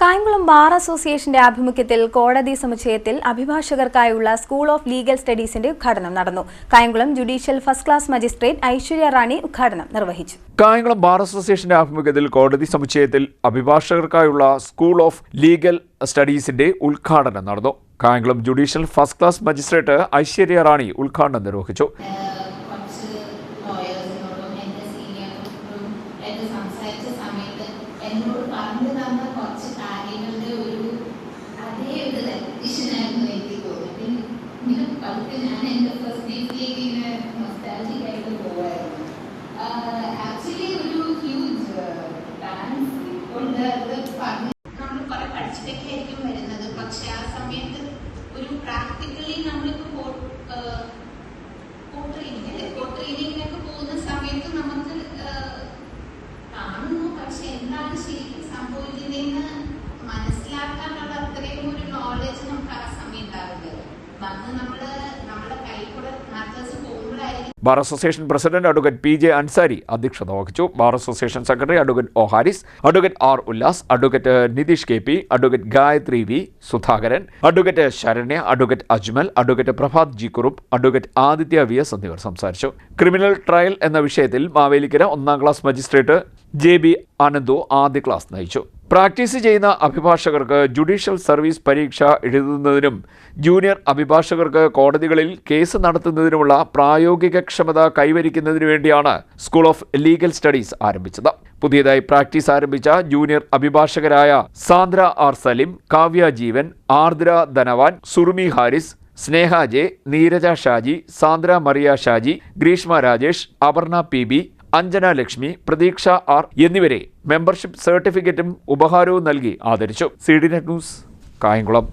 Kayamkulam bar അസോസിയേഷന്റെ ആഭിമുഖ്യത്തിൽ കോടതി സമുച്ചയത്തിൽ അഭിഭാഷകർക്കായുള്ള സ്കൂൾ ഓഫ് ലീഗൽ സ്റ്റഡീസിന്റെ ഉദ്ഘാടനം നടന്നു. Kayamkulam judicial first class magistrate Aishwarya Rani ഉദ്ഘാടനം നിർവഹിച്ചു. കായംകുളം ബാർ അസോസിയേഷന്റെ ആഭിമുഖ്യത്തിൽ കോടതി സമുച്ചയത്തിൽ അഭിഭാഷകർക്കായുള്ള സ്കൂൾ ഓഫ് ലീഗൽ സ്റ്റഡീസിന്റെ ഉദ്ഘാടനം നടന്നു. Kayamkulam judicial first class magistrate Aishwarya Rani ഉദ്ഘാടനം നിർവഹിച്ചു. സംസാരിച്ച സമയത്ത് എന്നോട് പറഞ്ഞു തന്ന കുറച്ച് കാര്യങ്ങളുടെ ഒരു അതേ ഒരു റെപ്പിറ്റേഷനായിരുന്നു എനിക്ക് തോന്നി ഇങ്ങനെ പതുക്കെ ഞാൻ എന്റെ ഫസ്റ്റ് ഡേറ്റിലേക്ക് ഇങ്ങനെ നൊസ്റ്റാലജിക് ആയിട്ട് പോവായിരുന്നു. ആക്ച്വലി ഒരു ഹ്യൂജ് ഡാൻസ് കൊണ്ട് അത് പറഞ്ഞു നമ്മൾ കുറെ പഠിച്ചിട്ടൊക്കെ ആയിരിക്കും വരുന്നത്. പക്ഷെ ആ സമയത്ത് ഒരു പ്രാക്ടിക്കലി നമ്മളിപ്പോൾ bar association president advocate P J Ansari അധ്യക്ഷത വഹിച്ചു. Bar association secretary advocate O Haris advocate R Ullas advocate Nitish K P advocate Gayathri V Sudhakaran advocate Saranya advocate Ajmal advocate Prabhat G Kurup advocate Aditya V S എന്നിവർ സംസാരിച്ചു. Criminal trial എന്ന വിഷയത്തിൽ മാവേലിക്കര ഒന്നാം class magistrate J B Anandu ആദ്യ class നയിച്ചു. Practice ചെയ്യുന്ന അഭിഭാഷകർക്ക് judicial service പരീക്ഷ എഴുതുന്നതിനും junior അഭിഭാഷകർക്ക് കോടതികളിൽ കേസ് നടത്തുന്നതിനുമുള്ള പ്രായോഗിക ക്ഷമത കൈവരിക്കുന്നതിനു വേണ്ടിയാണ് സ്കൂൾ ഓഫ് ലീഗൽ സ്റ്റഡീസ് ആരംഭിച്ചത്. പുതിയതായി പ്രാക്ടീസ് ആരംഭിച്ച junior അഭിഭാഷകരായ Sandra R Salim Kavya Jeevan Ardra Dhanavan Surmi Haris Sneha J Neeraja Shaji Sandra Maria Shaji Greeshma Rajesh Aparna P B Anjana Lakshmi Pratheeksha R എന്നിവരെ membership സർട്ടിഫിക്കറ്റും ഉപഹാരവും നൽകി ആദരിച്ചു. C D Net News Kayamkulam.